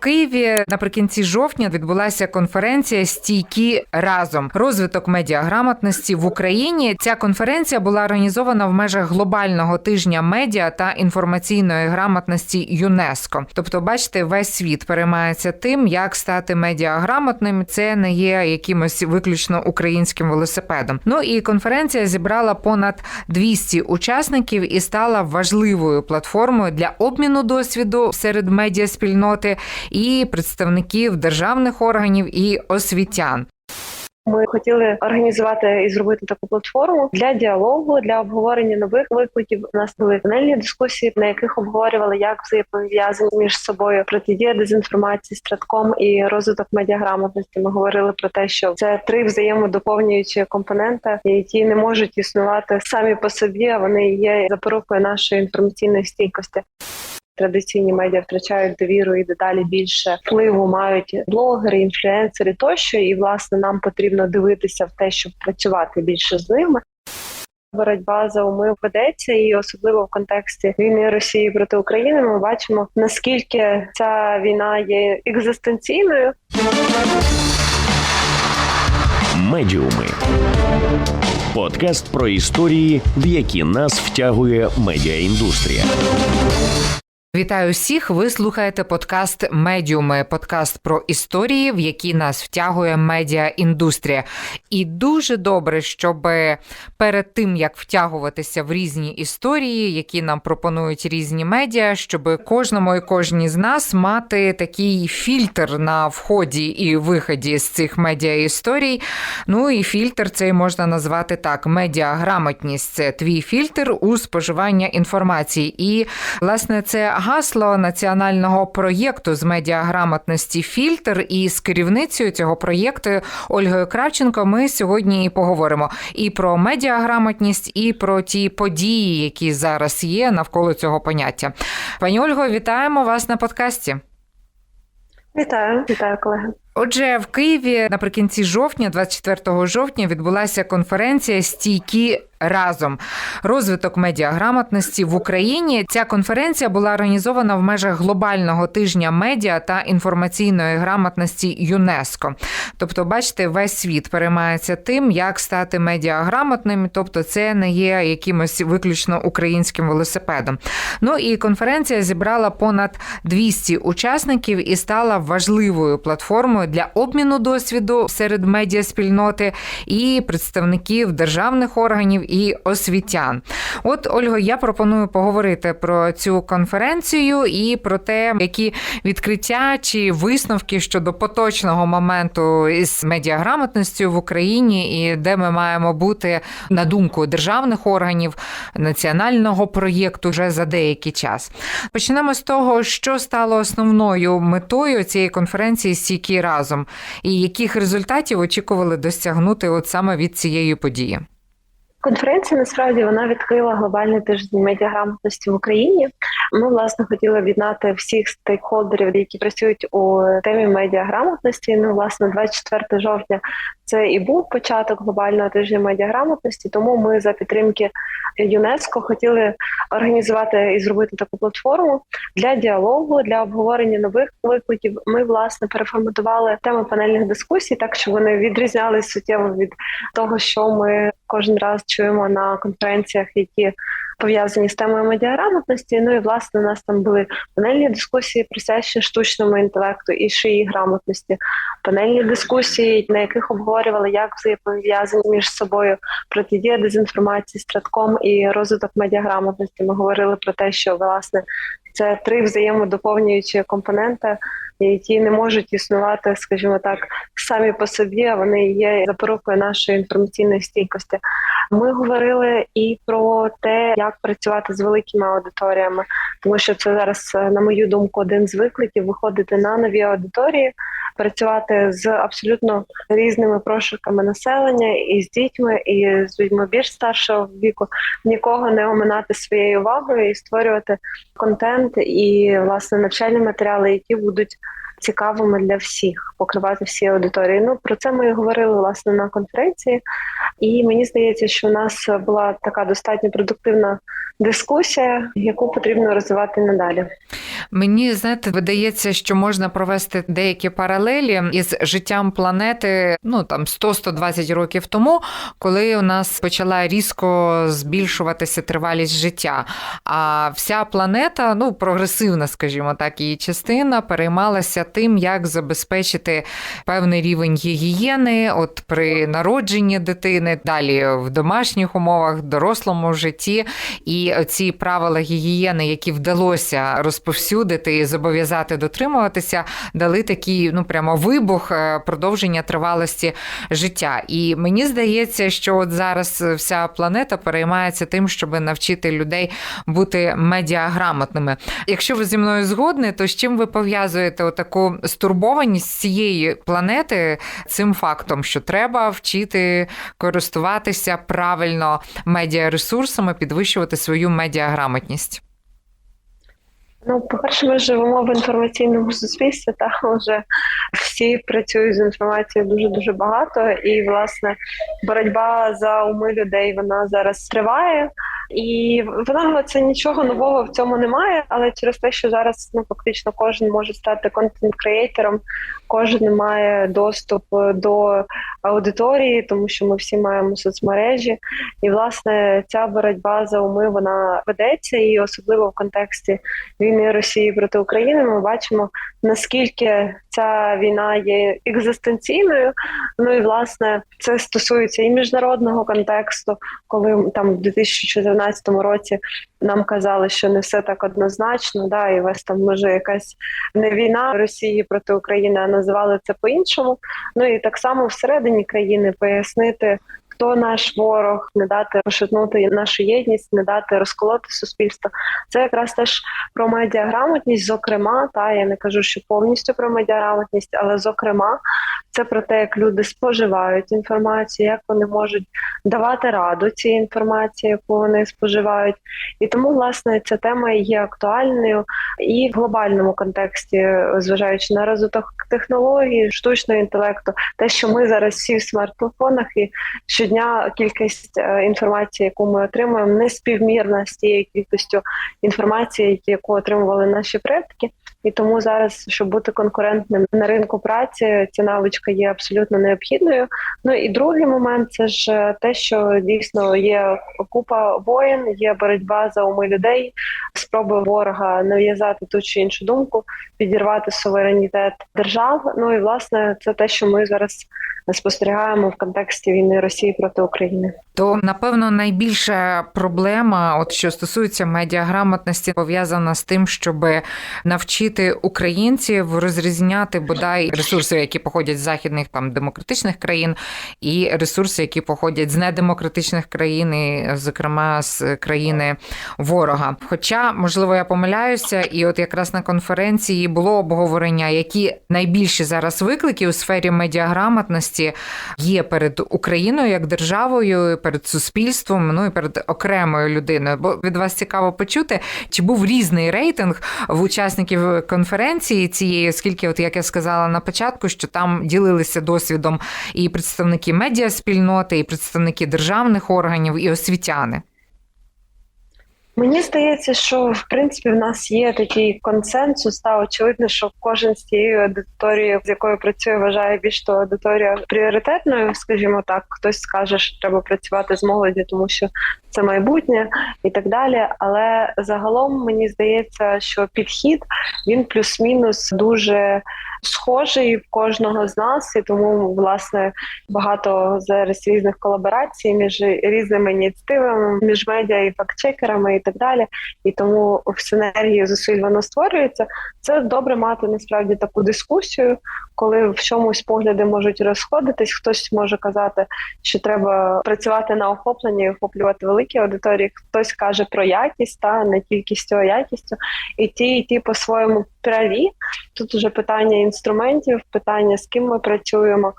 Києві наприкінці жовтня відбулася конференція Стійкі разом розвиток медіаграмотності в Україні. Ця конференція була організована в межах глобального тижня медіа та інформаційної грамотності ЮНЕСКО. Тобто, бачите, весь світ переймається тим, як стати медіаграмотним. Це не є якимось виключно українським велосипедом. Ну і конференція зібрала понад 200 учасників і стала важливою платформою для обміну досвіду серед медіаспільноти і представників державних органів і освітян. Ми хотіли організувати і зробити таку платформу для діалогу, для обговорення нових викликів. У нас були панельні дискусії, на яких обговорювали, як взаємопов'язані між собою протидія дезінформації, стратком і розвиток медіаграмотності. Ми говорили про те, що це три взаємодоповнюючі компоненти, які не можуть існувати самі по собі, а вони є запорукою нашої інформаційної стійкості традиційні медіа втрачають довіру і дедалі більше впливу мають блогери, інфлюенсери тощо. І власне нам потрібно дивитися в те, щоб працювати більше з ними. Боротьба за умив ведеться, і особливо в контексті війни Росії проти України. Ми бачимо наскільки ця війна є екзистенційною. Медіуми подкаст про історії, в які нас втягує медіаіндустрія. Вітаю всіх! Ви слухаєте подкаст Медіуми, подкаст про історії, в які нас втягує медіаіндустрія. І дуже добре, щоб перед тим як втягуватися в різні історії, які нам пропонують різні медіа, щоб кожному і кожній з нас мати такий фільтр на вході і виході з цих медіаісторій. Ну і фільтр цей можна назвати так: медіаграмотність це твій фільтр у споживання інформації. І власне це гасло національного проєкту з медіаграмотності Фільтр. І з керівницею цього проєкту Ольгою Кравченко ми сьогодні і поговоримо і про медіаграмотність, і про ті події, які зараз є навколо цього поняття. Пані Ольго, вітаємо вас на подкасті. Вітаю, вітаю, колеги. Отже, в Києві наприкінці жовтня, 24 жовтня, відбулася конференція Стійкі разом розвиток медіаграмотності в Україні. Ця конференція була організована в межах глобального тижня медіа та інформаційної грамотності ЮНЕСКО. Тобто, бачите, весь світ переймається тим, як стати медіаграмотним. Тобто, це не є якимось виключно українським велосипедом. Ну і конференція зібрала понад 200 учасників і стала важливою платформою для обміну досвіду серед медіаспільноти і представників державних органів і освітян. От Ольго, я пропоную поговорити про цю конференцію і про те, які відкриття чи висновки щодо поточного моменту із медіаграмотністю в Україні, і де ми маємо бути на думку державних органів національного проєкту вже за деякий час. Почнемо з того, що стало основною метою цієї конференції «Стійкі разом, і яких результатів очікували досягнути от саме від цієї події. Конференція насправді вона відкрила глобальний тиждень медіаграмотності в Україні. Ми власне хотіли об'єднати всіх стейкхолдерів, які працюють у темі медіаграмотності. Ну, власне, 24 жовтня це і був початок глобального тижня медіаграмотності. Тому ми за підтримки ЮНЕСКО хотіли організувати і зробити таку платформу для діалогу, для обговорення нових викликів. Ми власне переформатували теми панельних дискусій, так що вони відрізнялись суттєво від того, що ми кожен раз чуємо на конференціях, які пов'язані з темою медіаграмотності. Ну і власне у нас там були панельні дискусії, присвячені штучному інтелекту і шиї грамотності, панельні дискусії, на яких обговорювали, як взаємопов'язані між собою протидія дезінформації, стратком і розвиток медіаграмотності. Ми говорили про те, що власне це три взаємодоповнюючі компоненти які не можуть існувати, скажімо так, самі по собі, а вони є запорукою нашої інформаційної стійкості. Ми говорили і про те, як працювати з великими аудиторіями, тому що це зараз, на мою думку, один з викликів виходити на нові аудиторії, працювати з абсолютно різними прошарками населення, і з дітьми, і з людьми більш старшого віку, нікого не оминати своєю увагою і створювати контент і власне навчальні матеріали, які будуть цікавими для всіх, покривати всі аудиторії. Ну про це ми і говорили власне на конференції, і мені здається, що у нас була така достатньо продуктивна дискусія, яку потрібно розвивати надалі. Мені знаєте, видається, що можна провести деякі паралелі із життям планети, ну там 100-120 років тому, коли у нас почала різко збільшуватися тривалість життя. А вся планета, ну прогресивна, скажімо так, її частина переймалася тим, як забезпечити певний рівень гігієни, от при народженні дитини, далі в домашніх умовах, дорослому житті. І ці правила гігієни, які вдалося розповсюдити і зобов'язати дотримуватися, дали такий ну прямо вибух е, продовження тривалості життя. І мені здається, що от зараз вся планета переймається тим, щоб навчити людей бути медіаграмотними. Якщо ви зі мною згодні, то з чим ви пов'язуєте таку стурбованість цієї планети цим фактом, що треба вчити користуватися правильно медіаресурсами, підвищувати свою медіаграмотність? Ну, по-перше, ми живемо в інформаційному суспільстві, та вже всі працюють з інформацією дуже дуже багато, і власне боротьба за уми людей вона зараз триває. І вона це нічого нового в цьому немає, але через те, що зараз ну фактично кожен може стати контент-креатором, кожен має доступ до аудиторії, тому що ми всі маємо соцмережі, і власне ця боротьба за уми вона ведеться, і особливо в контексті війни Росії проти України ми бачимо наскільки ця війна є екзистенційною. Ну і власне це стосується і міжнародного контексту, коли там в 2014 році нам казали, що не все так однозначно, да, і весь там може якась не війна Росії проти України, а називали це по-іншому. Ну і так само всередині країни пояснити. Хто наш ворог, не дати пошатнути нашу єдність, не дати розколоти суспільство. Це якраз теж про медіаграмотність, зокрема, та я не кажу, що повністю про медіаграмотність, але зокрема, це про те, як люди споживають інформацію, як вони можуть давати раду цій інформації, яку вони споживають. І тому, власне, ця тема є актуальною і в глобальному контексті, зважаючи на розвиток технологій, штучного інтелекту, те, що ми зараз всі в смарт-телефонах, і щодня кількість е, інформації, яку ми отримуємо, не співмірна з тією кількістю інформації, яку отримували наші предки. І тому зараз, щоб бути конкурентним на ринку праці, ця навичка є абсолютно необхідною. Ну і другий момент це ж е, те, що дійсно є купа воєн, є боротьба за уми людей, спроби ворога нав'язати ту чи іншу думку, підірвати суверенітет держав. Ну і власне це те, що ми зараз спостерігаємо в контексті війни Росії проти України. То напевно найбільша проблема, от що стосується медіаграмотності, пов'язана з тим, щоб навчити українців розрізняти бодай ресурси, які походять з західних там демократичних країн, і ресурси, які походять з недемократичних країн, і, зокрема з країни ворога. Хоча, можливо, я помиляюся, і от якраз на конференції було обговорення, які найбільші зараз виклики у сфері медіаграмотності є перед Україною як державою, перед суспільством, ну і перед окремою людиною. Бо від вас цікаво почути, чи був різний рейтинг в учасників конференції цієї, оскільки, от як я сказала на початку, що там ділилися досвідом і представники медіаспільноти, і представники державних органів, і освітяни. Мені здається, що в принципі в нас є такий консенсус. Та очевидно, що кожен з цієї аудиторії, з якою працює, вважає більш ту аудиторію пріоритетною, скажімо так. Хтось скаже, що треба працювати з молоді, тому що це майбутнє і так далі. Але загалом мені здається, що підхід він плюс-мінус дуже схожий в кожного з нас, і тому власне багато зараз різних колаборацій між різними ініціативами, між медіа і фактчекерами і так далі. І тому в синергії зусиль воно створюється. Це добре мати насправді таку дискусію, коли в чомусь погляди можуть розходитись. Хтось може казати, що треба працювати на охопленні, і охоплювати великі аудиторії. Хтось каже про якість, та не кількістю, а якістю, і ті, і ті по-своєму праві. Тут вже питання інструментів, питання з ким ми працюємо.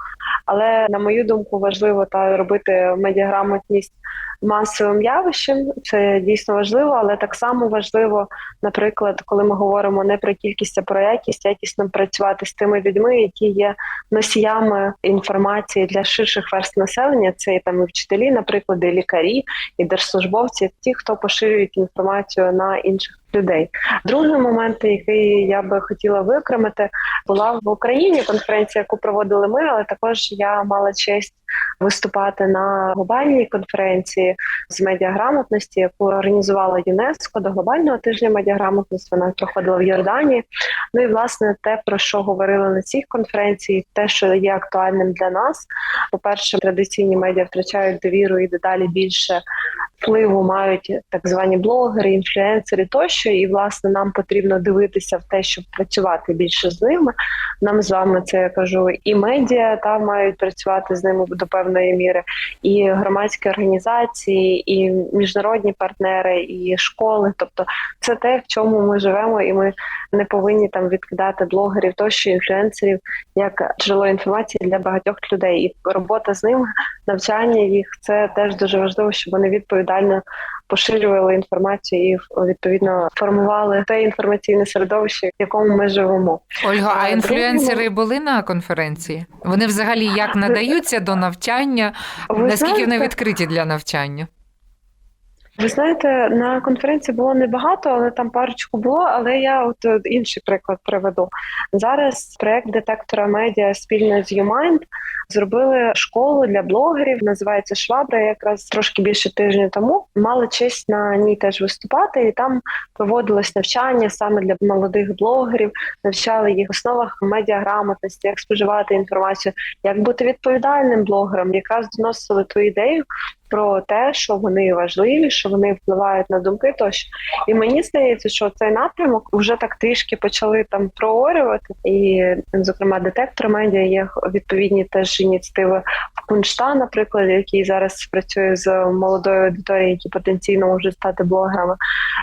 Але на мою думку, важливо та робити медіаграмотність масовим явищем. Це дійсно важливо, але так само важливо, наприклад, коли ми говоримо не про кількість, а про якість, якісно працювати з тими людьми, які є носіями інформації для ширших верст населення. Це і там і вчителі, наприклад, і лікарі, і держслужбовці, ті, хто поширюють інформацію на інших людей. Другий момент, який я би хотіла викремити, була в Україні конференція, яку проводили ми, але також я мала честь виступати на глобальній конференції з медіаграмотності, яку організувала ЮНЕСКО до глобального тижня медіаграмотності. Вона проходила в Йорданії. Ну і власне те, про що говорили на цій конференції, те, що є актуальним для нас. По перше, традиційні медіа втрачають довіру і дедалі більше впливу мають так звані блогери, інфлюенсери тощо. І власне нам потрібно дивитися в те, щоб працювати більше з ними. Нам з вами це я кажу, і медіа там мають працювати з ними до певної міри, і громадські організації, і міжнародні партнери, і школи. Тобто, це те, в чому ми живемо, і ми не повинні там відкидати блогерів, тощо інфлюенсерів як джерело інформації для багатьох людей. І робота з ними, навчання їх це теж дуже важливо, щоб вони відповідально поширювали інформацію і відповідно формували те інформаційне середовище, в якому ми живемо. Ольга, а інфлюенсери були на конференції? Вони взагалі як надаються до навчання? Ви Наскільки вони відкриті для навчання? Ви знаєте, на конференції було небагато, але там парочку було. Але я от е, інший приклад приведу. Зараз проект детектора медіа спільно з YouMind зробили школу для блогерів. Називається Швабра. Якраз трошки більше тижня тому мала честь на ній теж виступати, і там проводилось навчання саме для молодих блогерів. Навчали їх в основах медіаграмотності, як споживати інформацію, як бути відповідальним блогером. Якраз доносили ту ідею про те, що вони важливі, що вони впливають на думки тощо. І мені здається, що цей напрямок вже так трішки почали там проорювати. І, зокрема, детектор медіа є відповідні теж ініціативи в Куншта, наприклад, який зараз працює з молодою аудиторією, які потенційно можуть стати блогерами.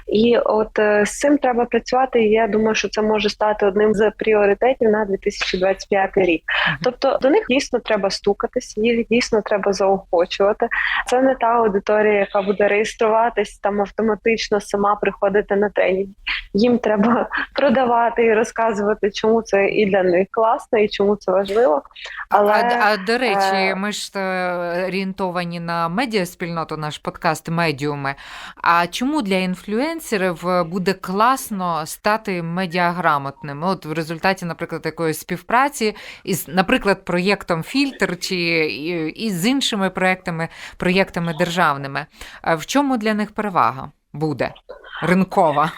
І от е, з цим треба працювати. І я думаю, що це може стати одним з пріоритетів на 2025 рік. Тобто до них дійсно треба стукатись, їх дійсно треба заохочувати. Це не та аудиторія, яка буде реєструватись там автоматично сама приходити на тренінг. Їм треба продавати і розказувати, чому це і для них класно, і чому це важливо. Але а, а до речі, е, ми ж е, орієнтовані на медіаспільноту, наш подкаст Медіуми. А чому для інфлюенсерів буде класно стати медіаграмотними? От в результаті, наприклад, якоїсь співпраці із, наприклад, проєктом Фільтр чи і, з іншими проєктами, проєктами державними. В чому для них перевага буде ринкова?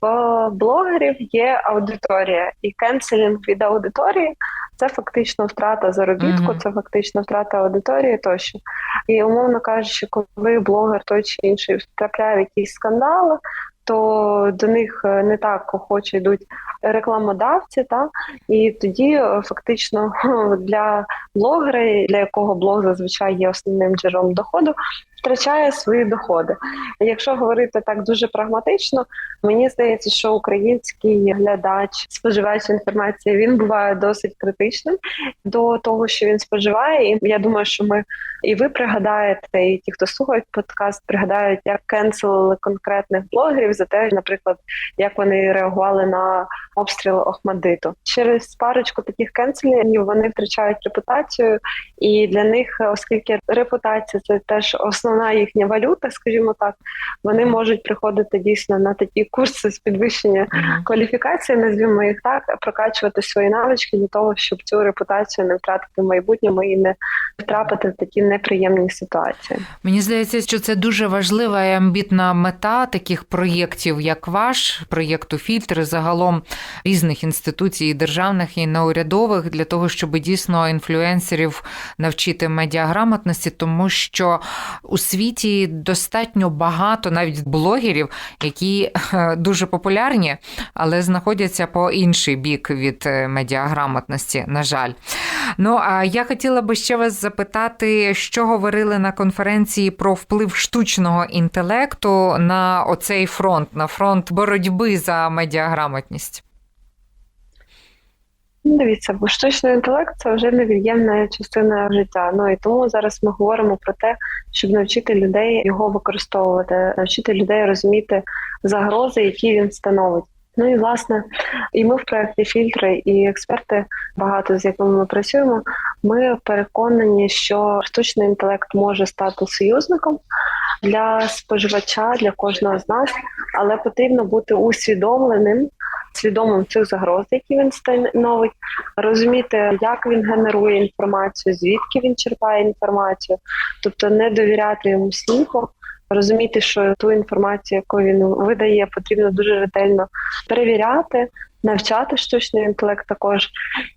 в блогерів є аудиторія, і кенселінг від аудиторії це фактично втрата заробітку, Мгм. це фактично втрата аудиторії тощо. І умовно кажучи, коли блогер той чи інший втрапляє в якісь скандали. То до них е, не так охоче йдуть рекламодавці, та і тоді е, фактично для блогера, для якого блог зазвичай є основним джерелом доходу, втрачає свої доходи. Якщо говорити так дуже прагматично, мені здається, що український глядач, споживач інформації, він буває досить критичним до того, що він споживає. І я думаю, що ми і ви пригадаєте, і ті, хто слухають подкаст, пригадають, як кенселили конкретних блогерів за те, наприклад, як вони реагували на обстріл Охмадиту. Через парочку таких кенселів вони втрачають репутацію, і для них, оскільки репутація це теж основна їхня валюта, скажімо так, вони можуть приходити дійсно на такі курси з підвищення кваліфікації, назвімо їх так, прокачувати свої навички для того, щоб цю репутацію не втратити в майбутньому і не втрапити в такі неприємні ситуації. Мені здається, що це дуже важлива і амбітна мета таких проєктів, як ваш проєкту фільтри, загалом різних інституцій, і державних і неурядових, для того, щоб дійсно інфлюенсерів навчити медіаграмотності, тому що у світі достатньо багато навіть блогерів, які е, дуже популярні, але знаходяться по інший бік від е, медіаграмотності, на жаль. Ну а я хотіла би ще вас запитати, що говорили на конференції про вплив штучного інтелекту на оцей фронт, на фронт боротьби за медіаграмотність. Дивіться, бо штучний інтелект це вже невід'ємна частина життя. Ну і тому зараз ми говоримо про те, щоб навчити людей його використовувати, навчити людей розуміти загрози, які він становить. Ну і власне, і ми в проєкті фільтри, і експерти, багато з якими ми працюємо. Ми переконані, що штучний інтелект може стати союзником, для споживача, для кожного з нас, але потрібно бути усвідомленим, свідомим цих загроз, які він становить, розуміти, як він генерує інформацію, звідки він черпає інформацію, тобто не довіряти йому сліпо. Розуміти, що ту інформацію, яку він видає, потрібно дуже ретельно перевіряти, навчати штучний інтелект також.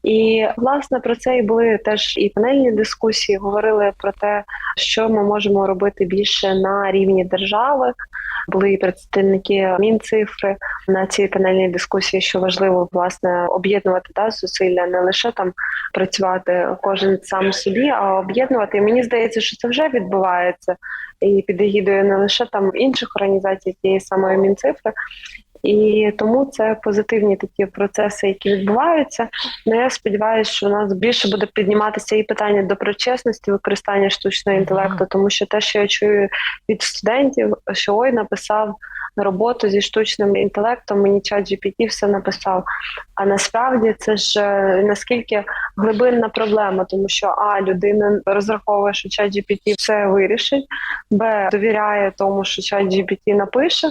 І власне про це і були теж і панельні дискусії. Говорили про те, що ми можемо робити більше на рівні держави. Були і представники мінцифри на цій панельній дискусії, що важливо власне об'єднувати та зусилля, не лише там працювати кожен сам собі, а об'єднувати. І мені здається, що це вже відбувається і під егідою не лише там інших організацій тієї самої мінцифри. І тому це позитивні такі процеси, які відбуваються. Ну я сподіваюся, що у нас більше буде підніматися і питання доброчесності використання штучного інтелекту, тому що те, що я чую від студентів, що ой написав роботу зі штучним інтелектом, мені чат GPT все написав. А насправді це ж е, наскільки глибинна проблема, тому що а людина розраховує, що чат GPT все вирішить, б довіряє тому, що чат GPT напише,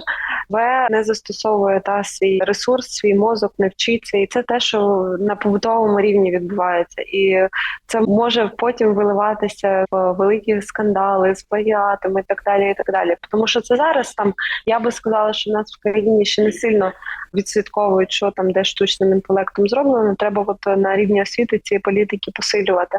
в не застосовує та свій ресурс, свій мозок, не вчиться, і це те, що на побутовому рівні відбувається, і це може потім виливатися в великі скандали з плагіатами і так далі. І так далі. Тому що це зараз там я би сказала, що в нас в країні ще не сильно відслідковують, що там де штучним інтелектом зроблено. Треба от на рівні освіти ці політики посилювати.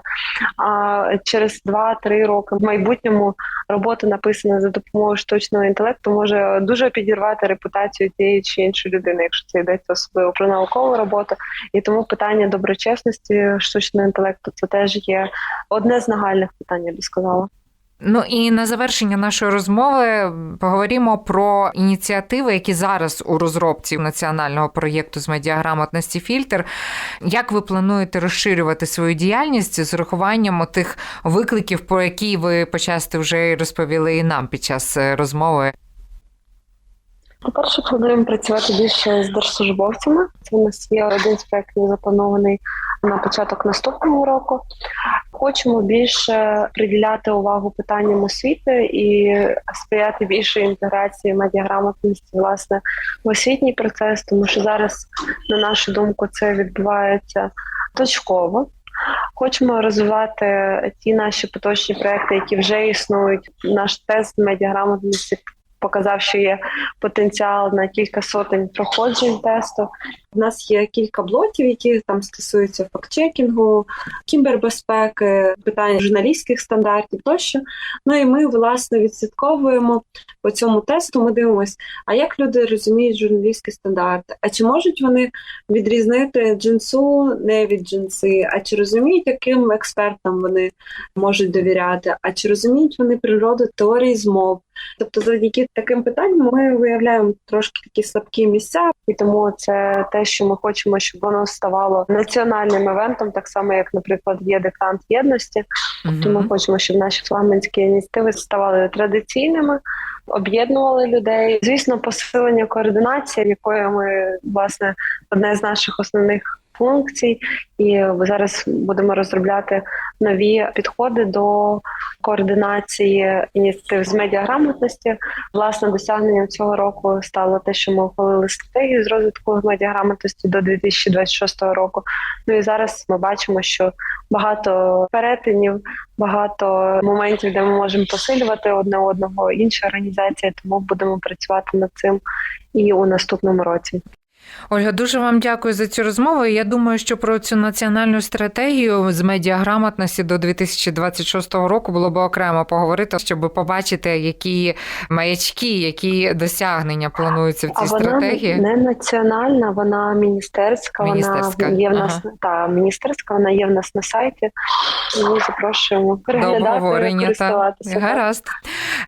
А через 2-3 роки в майбутньому робота написана за допомогою штучного інтелекту може дуже підірвати репутацію тієї чи іншої людини, якщо це йдеться особливо про наукову роботу. І тому питання доброчесності штучного інтелекту це теж є одне з нагальних питань, я би сказала. Ну і на завершення нашої розмови поговоримо про ініціативи, які зараз у розробці національного проєкту з медіаграмотності фільтр. Як ви плануєте розширювати свою діяльність з урахуванням тих викликів, про які ви почасти вже розповіли і нам під час е, розмови? По-перше, плануємо працювати більше з держслужбовцями. Це у нас є один з проєктів запланований на початок наступного року. Хочемо більше приділяти увагу питанням освіти і сприяти більшої інтеграції медіаграмотності власне в освітній процес, тому що зараз, на нашу думку, це відбувається точково. Хочемо розвивати ті наші поточні проекти, які вже існують. Наш тест медіаграмотності показав, що є потенціал на кілька сотень проходжень тесту. У нас є кілька блоків, які там стосуються фактчекінгу, кібербезпеки, питань журналістських стандартів тощо. Ну і ми власне відслідковуємо по цьому тесту. Ми дивимося, а як люди розуміють журналістські стандарти? А чи можуть вони відрізнити джинсу не від джинси? А чи розуміють, яким експертам вони можуть довіряти? А чи розуміють вони природу теорії змов? Тобто, завдяки таким питанням ми виявляємо трошки такі слабкі місця, і тому це те, що ми хочемо, щоб воно ставало національним івентом, так само як, наприклад, є диктант єдності. Тобто ми хочемо, щоб наші флагманські ініціативи ставали традиційними, об'єднували людей. Звісно, посилення координації, якою ми власне одне з наших основних функцій, і зараз будемо розробляти нові підходи до координації ініціатив з медіаграмотності. Власне досягненням цього року стало те, що ми ухвалили стратегію з розвитку медіаграмотності до 2026 року. Ну і зараз ми бачимо, що багато перетинів, багато моментів, де ми можемо посилювати одне одного інші організації, тому будемо працювати над цим і у наступному році. Ольга, дуже вам дякую за цю розмову. Я думаю, що про цю національну стратегію з медіаграмотності до 2026 року було б окремо поговорити, щоб побачити, які маячки, які досягнення плануються в цій а вона стратегії. не національна, вона міністерська. Міністерська. Вона є в нас Ага. та міністерська. Вона є в нас на сайті. Тому запрошуємо переглядати та гаразд.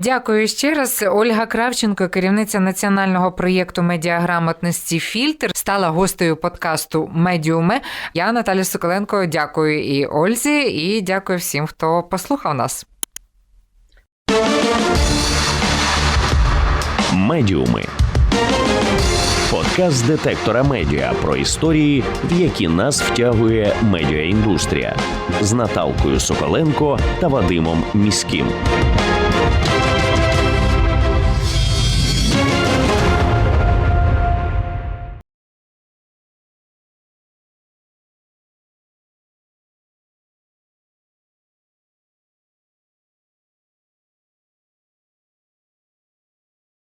Дякую ще раз. Ольга Кравченко, керівниця національного проєкту медіаграмотності Фільтр, стала гостею подкасту Медіуми. Я Наталя Соколенко. Дякую і Ользі, і дякую всім, хто послухав нас. Медіуми. Подкаст детектора медіа про історії, в які нас втягує медіаіндустрія з Наталкою Соколенко та Вадимом Міським.